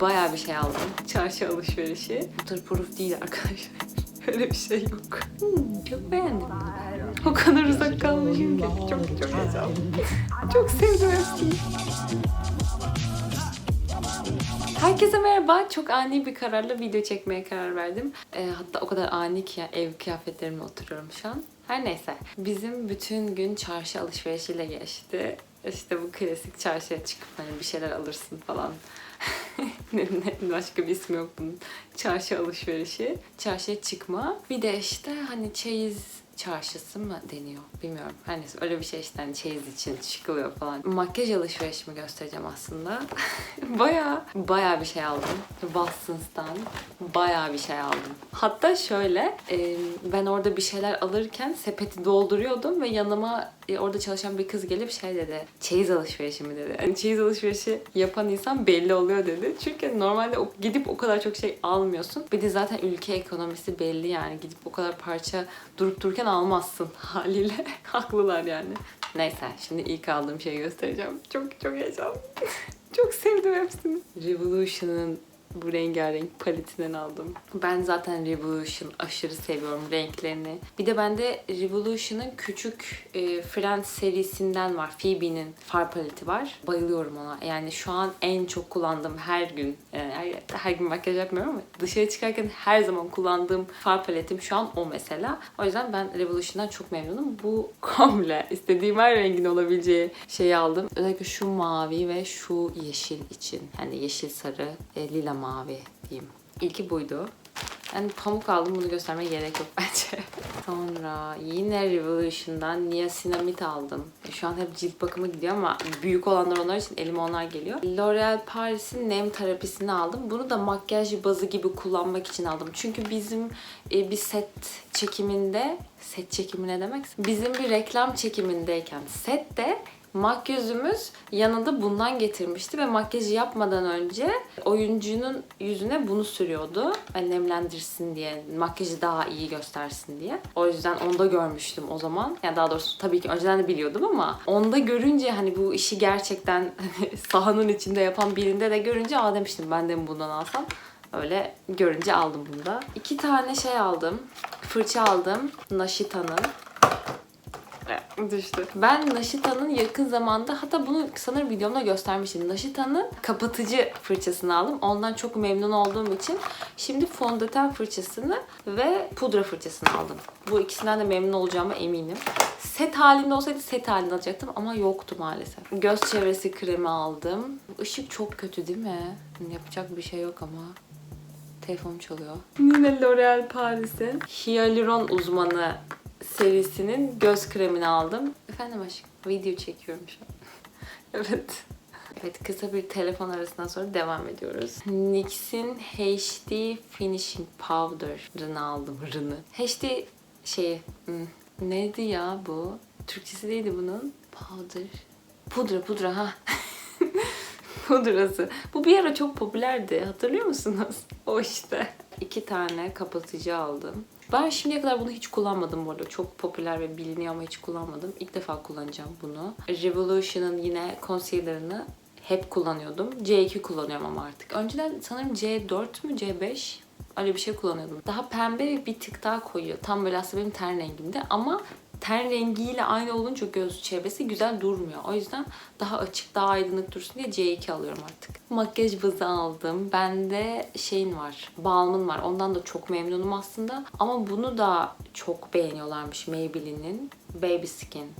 Bayağı bir şey aldım. Çarşı alışverişi. Waterproof değil arkadaşlar. Öyle bir şey yok. Hmm, çok beğendim. O kadar uzak kalmışım ki. Çok çok heyecanlı. çok sevdim hepsini. Herkese merhaba. Çok ani bir kararla video çekmeye karar verdim. Ee, hatta o kadar ani ki ya, ev kıyafetlerimle oturuyorum şu an. Her neyse. Bizim bütün gün çarşı alışverişiyle geçti. İşte bu klasik çarşıya çıkıp hani bir şeyler alırsın falan. Başka bir ismi yok bunun. Çarşı alışverişi. Çarşıya çıkma. Bir de işte hani çeyiz çarşısı mı deniyor bilmiyorum. Neyse öyle bir şey işte hani çeyiz için çıkılıyor falan. Makyaj alışverişimi göstereceğim aslında. baya baya bir şey aldım. Watsons'tan baya bir şey aldım. Hatta şöyle ben orada bir şeyler alırken sepeti dolduruyordum ve yanıma orada çalışan bir kız gelip şey dedi. Çeyiz alışverişi mi dedi. Hani çeyiz alışverişi yapan insan belli oluyor dedi. Çünkü normalde gidip o kadar çok şey almıyorsun. Bir de zaten ülke ekonomisi belli yani. Gidip o kadar parça durup dururken almazsın haliyle. Haklılar yani. Neyse şimdi ilk aldığım şeyi göstereceğim. Çok çok heyecanlı. çok sevdim hepsini. Revolution'ın bu rengarenk paletinden aldım. Ben zaten Revolution aşırı seviyorum renklerini. Bir de bende Revolution'ın küçük e, Friends serisinden var. Phoebe'nin far paleti var. Bayılıyorum ona. Yani şu an en çok kullandığım her gün, her, her gün makyaj yapmıyorum ama dışarı çıkarken her zaman kullandığım far paletim şu an o mesela. O yüzden ben Revolution'dan çok memnunum. Bu komple istediğim her rengin olabileceği şeyi aldım. Özellikle şu mavi ve şu yeşil için. Yani yeşil sarı, e, lila mavi diyeyim. İlki buydu. Yani pamuk aldım bunu göstermeye gerek yok bence. Sonra yine Revolution'dan Niacinamide aldım. E, Şu an hep cilt bakımı gidiyor ama büyük olanlar onlar için elime onlar geliyor. L'Oreal Paris'in nem terapisini aldım. Bunu da makyaj bazı gibi kullanmak için aldım. Çünkü bizim e, bir set çekiminde set çekimi ne demek? Bizim bir reklam çekimindeyken sette makyözümüz yanında bundan getirmişti ve makyajı yapmadan önce oyuncunun yüzüne bunu sürüyordu. Hani nemlendirsin diye, makyajı daha iyi göstersin diye. O yüzden onda görmüştüm o zaman. Yani daha doğrusu tabii ki önceden de biliyordum ama onda görünce hani bu işi gerçekten sahanın içinde yapan birinde de görünce aa demiştim ben de mi bundan alsam. Öyle görünce aldım bunu da. İki tane şey aldım. Fırça aldım. Naşita'nın. Düştü. Ben Naşita'nın yakın zamanda hatta bunu sanırım videomda göstermiştim. Naşita'nın kapatıcı fırçasını aldım. Ondan çok memnun olduğum için şimdi fondöten fırçasını ve pudra fırçasını aldım. Bu ikisinden de memnun olacağıma eminim. Set halinde olsaydı set halinde alacaktım ama yoktu maalesef. Göz çevresi kremi aldım. Işık çok kötü değil mi? Yapacak bir şey yok ama. Telefon çalıyor. Yine L'Oreal Paris'in Hyaluron uzmanı serisinin göz kremini aldım. Efendim aşkım video çekiyorum şu an. evet. Evet kısa bir telefon arasından sonra devam ediyoruz. NYX'in HD Finishing Powder'ını aldım. Rını. HD şey hmm, neydi ya bu? Türkçesi neydi bunun? Powder. Pudra pudra ha. pudrası. Bu bir ara çok popülerdi. Hatırlıyor musunuz? O işte. İki tane kapatıcı aldım. Ben şimdiye kadar bunu hiç kullanmadım bu arada. Çok popüler ve biliniyor ama hiç kullanmadım. İlk defa kullanacağım bunu. Revolution'ın yine concealer'ını hep kullanıyordum. C2 kullanıyorum ama artık. Önceden sanırım C4 mü C5 öyle bir şey kullanıyordum. Daha pembe bir tık daha koyu. Tam böyle aslında benim ten rengimde ama ten rengiyle aynı olunca göz çevresi güzel durmuyor. O yüzden daha açık, daha aydınlık dursun diye C2 alıyorum artık. Makyaj bazı aldım. Bende şeyin var, balmın var. Ondan da çok memnunum aslında. Ama bunu da çok beğeniyorlarmış Maybelline'in Baby Skin.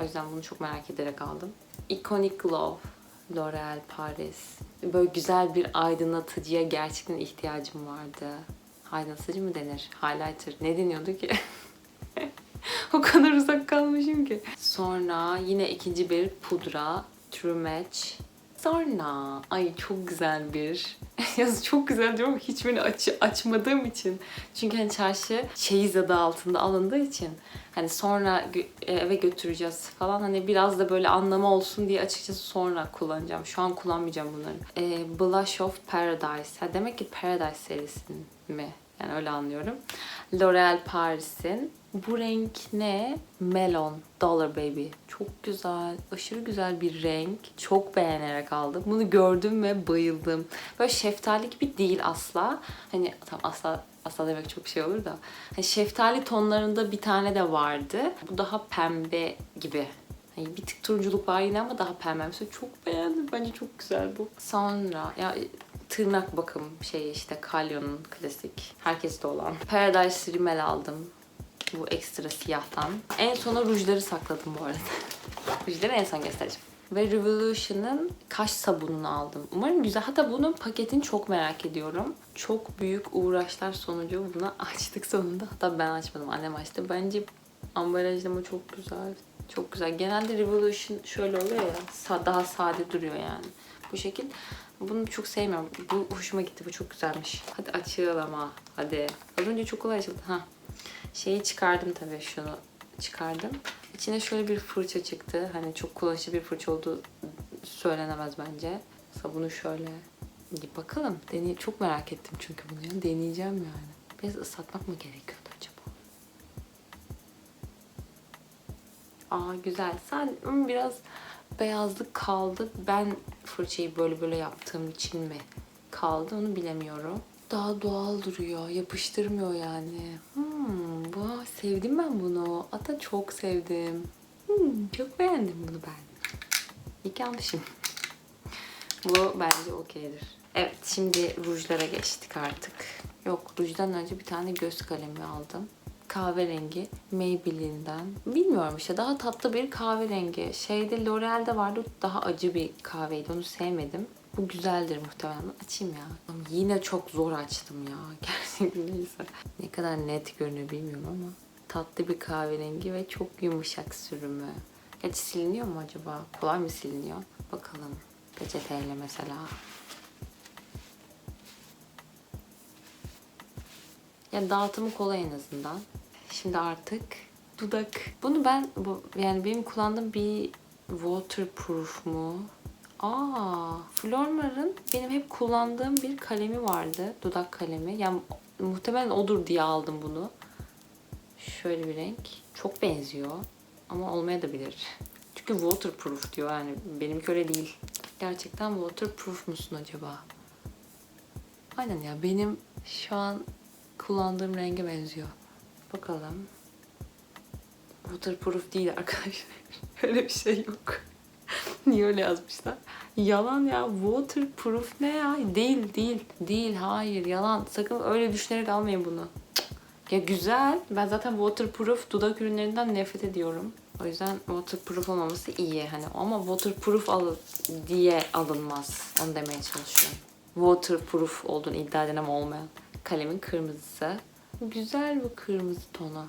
O yüzden bunu çok merak ederek aldım. Iconic Glow. L'Oreal Paris. Böyle güzel bir aydınlatıcıya gerçekten ihtiyacım vardı. Aydınlatıcı mı denir? Highlighter. Ne deniyordu ki? o kadar uzak kalmışım ki. Sonra yine ikinci bir pudra. True Match. Sonra ay çok güzel bir yazı çok güzel diyorum hiçbirini aç, açmadığım için. Çünkü hani çarşı çeyiz adı altında alındığı için hani sonra gö- eve götüreceğiz falan hani biraz da böyle anlamı olsun diye açıkçası sonra kullanacağım. Şu an kullanmayacağım bunları. Ee, Blush of Paradise. Ha, demek ki Paradise serisinin mi? Yani öyle anlıyorum. L'Oreal Paris'in. Bu renk ne? Melon Dollar Baby. Çok güzel. Aşırı güzel bir renk. Çok beğenerek aldım. Bunu gördüm ve bayıldım. Böyle şeftali gibi değil asla. Hani tam asla asla demek çok şey olur da. Hani şeftali tonlarında bir tane de vardı. Bu daha pembe gibi. Hani bir tık turunculuk var yine ama daha pembe. Mesela çok beğendim. Bence çok güzel bu. Sonra ya tırnak bakım şey işte Kalyon'un klasik. Herkeste olan. Paradise Rimmel aldım. Bu ekstra siyahtan. En sona rujları sakladım bu arada. Rujları en son göstereceğim. Ve Revolution'ın kaş sabununu aldım. Umarım güzel. Hatta bunun paketini çok merak ediyorum. Çok büyük uğraşlar sonucu bunu açtık sonunda. Hatta ben açmadım. Annem açtı. Bence ambalajlama çok güzel. Çok güzel. Genelde Revolution şöyle oluyor ya. Daha sade duruyor yani. Bu şekil. Bunu çok sevmiyorum. Bu hoşuma gitti. Bu çok güzelmiş. Hadi açalım ama. Hadi. Az önce çok kolay açıldı. Ha. Şeyi çıkardım tabii şunu çıkardım. İçine şöyle bir fırça çıktı. Hani çok kullanışlı bir fırça olduğu söylenemez bence. Sabunu şöyle bakalım. Deney çok merak ettim çünkü bunu ya. Deneyeceğim yani. Biraz ıslatmak mı gerekiyordu acaba? Aa güzel. Sadece ama biraz beyazlık kaldı. Ben fırçayı böyle böyle yaptığım için mi kaldı onu bilemiyorum. Daha doğal duruyor. Yapıştırmıyor yani. Hmm, bu sevdim ben bunu. Ata çok sevdim. Hmm, çok beğendim bunu ben. Ki almışım. Bu bence okeydir. Evet şimdi rujlara geçtik artık. Yok rujdan önce bir tane göz kalemi aldım. Kahverengi Maybelline'den. Bilmiyorum işte daha tatlı bir kahverengi. Şeyde L'Oreal'de vardı daha acı bir kahveydi onu sevmedim. Bu güzeldir muhtemelen. Açayım ya. Ama yine çok zor açtım ya. Gerçekten neyse. Ne kadar net görünüyor bilmiyorum ama. Tatlı bir kahverengi ve çok yumuşak sürümü. Gerçi siliniyor mu acaba? Kolay mı siliniyor? Bakalım. Peçeteyle mesela. Ya dağıtımı kolay en azından. Şimdi artık dudak. Bunu ben bu yani benim kullandığım bir waterproof mu? Aa, Flormar'ın benim hep kullandığım bir kalemi vardı. Dudak kalemi. Yani muhtemelen odur diye aldım bunu. Şöyle bir renk. Çok benziyor. Ama olmaya da bilir. Çünkü waterproof diyor yani. Benimki öyle değil. Gerçekten waterproof musun acaba? Aynen ya benim şu an kullandığım renge benziyor. Bakalım. Waterproof değil arkadaşlar. öyle bir şey yok. Niye öyle yazmışlar? Yalan ya. Waterproof ne ya? Değil, değil. Değil, hayır. Yalan. Sakın öyle düşünerek almayın bunu. Ya güzel. Ben zaten waterproof dudak ürünlerinden nefret ediyorum. O yüzden waterproof olmaması iyi. Hani ama waterproof al diye alınmaz. Onu demeye çalışıyorum. Waterproof olduğunu iddia eden ama olmayan. Kalemin kırmızısı. Güzel bu kırmızı tonu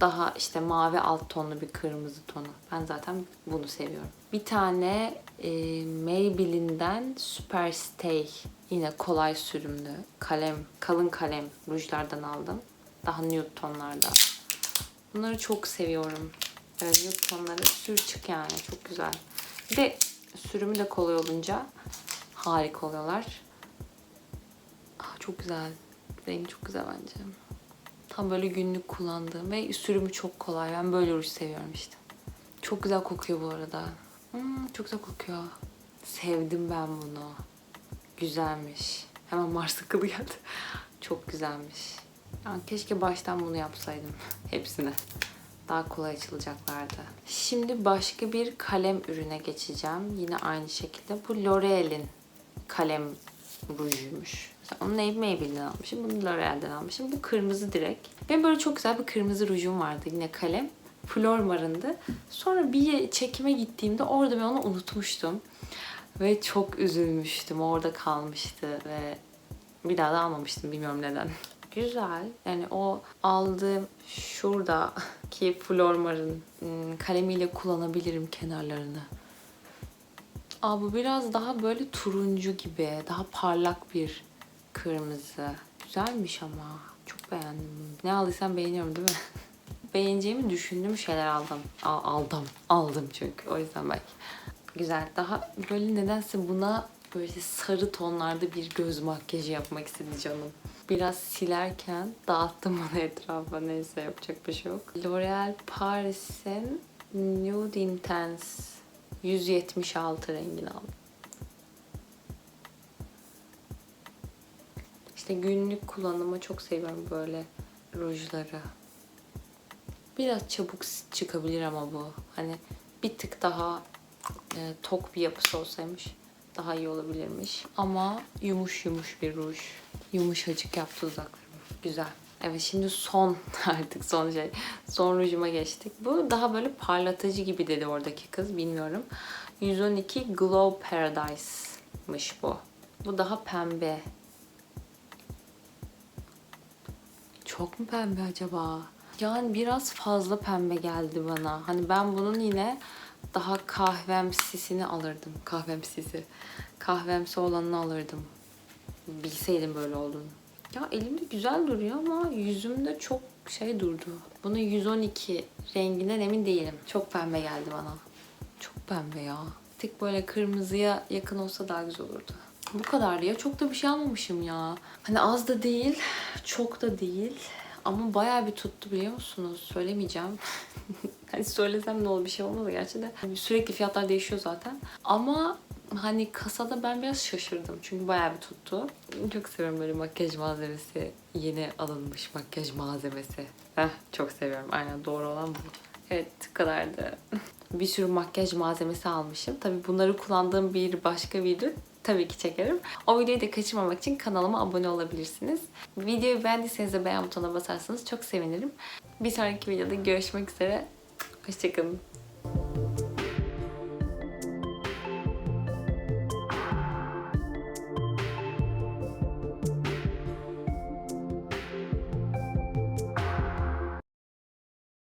daha işte mavi alt tonlu bir kırmızı tonu. Ben zaten bunu seviyorum. Bir tane e, Maybelline'den Superstay. Yine kolay sürümlü kalem, kalın kalem rujlardan aldım. Daha nude tonlarda. Bunları çok seviyorum. Evet nude tonları sür çık yani çok güzel. Bir de sürümü de kolay olunca harika oluyorlar. Ah, çok güzel. Rengi çok güzel bence. Tam böyle günlük kullandığım ve sürümü çok kolay. Ben böyle ruj seviyorum işte. Çok güzel kokuyor bu arada. Hmm, çok güzel kokuyor. Sevdim ben bunu. Güzelmiş. Hemen Mars akıllı geldi. Çok güzelmiş. Yani keşke baştan bunu yapsaydım. Hepsine. Daha kolay açılacaklardı. Şimdi başka bir kalem ürüne geçeceğim. Yine aynı şekilde. Bu L'Oreal'in kalem rujuymuş. Mesela onu Maybelline'den almışım. Bunu L'Oreal'den almışım. Bu kırmızı direkt. Benim böyle çok güzel bir kırmızı rujum vardı. Yine kalem. Flormar'ındı. Sonra bir çekime gittiğimde orada ben onu unutmuştum. Ve çok üzülmüştüm. Orada kalmıştı ve bir daha da almamıştım. Bilmiyorum neden. Güzel. Yani o aldığım şuradaki Flormar'ın kalemiyle kullanabilirim kenarlarını. Aa bu biraz daha böyle turuncu gibi, daha parlak bir kırmızı. Güzelmiş ama. Çok beğendim. Ne aldıysam beğeniyorum değil mi? Beğeneceğimi düşündüğüm şeyler aldım. Al- aldım. Aldım çünkü. O yüzden belki. Güzel. Daha böyle nedense buna böyle sarı tonlarda bir göz makyajı yapmak istedi canım. Biraz silerken dağıttım onu etrafa. Neyse yapacak bir şey yok. L'Oreal Paris'in Nude Intense 176 rengini aldım. İşte günlük kullanıma çok seviyorum böyle rujları. Biraz çabuk çıkabilir ama bu. Hani bir tık daha e, tok bir yapısı olsaymış daha iyi olabilirmiş. Ama yumuş yumuş bir ruj. Yumuşacık yaptı dudaklarımı. Güzel. Evet şimdi son artık son şey. Son rujuma geçtik. Bu daha böyle parlatıcı gibi dedi oradaki kız. Bilmiyorum. 112 Glow Paradise'mış bu. Bu daha pembe. Çok mu pembe acaba? Yani biraz fazla pembe geldi bana. Hani ben bunun yine daha kahvemsisini alırdım. Kahvemsisi. Kahvemsi olanını alırdım. Bilseydim böyle olduğunu. Ya elimde güzel duruyor ama yüzümde çok şey durdu. Bunu 112 renginden emin değilim. Çok pembe geldi bana. Çok pembe ya. Tek böyle kırmızıya yakın olsa daha güzel olurdu. Bu kadar ya. Çok da bir şey almamışım ya. Hani az da değil, çok da değil. Ama bayağı bir tuttu biliyor musunuz? Söylemeyeceğim. hani söylesem ne olur bir şey olmaz gerçi de. Hani Sürekli fiyatlar değişiyor zaten. Ama hani kasada ben biraz şaşırdım. Çünkü bayağı bir tuttu. Çok seviyorum böyle makyaj malzemesi. Yeni alınmış makyaj malzemesi. Heh, çok seviyorum. Aynen doğru olan bu. Evet bu kadardı. bir sürü makyaj malzemesi almışım. Tabii bunları kullandığım bir başka video tabii ki çekerim. O videoyu da kaçırmamak için kanalıma abone olabilirsiniz. Videoyu beğendiyseniz de beğen butonuna basarsanız çok sevinirim. Bir sonraki videoda görüşmek üzere. Hoşçakalın.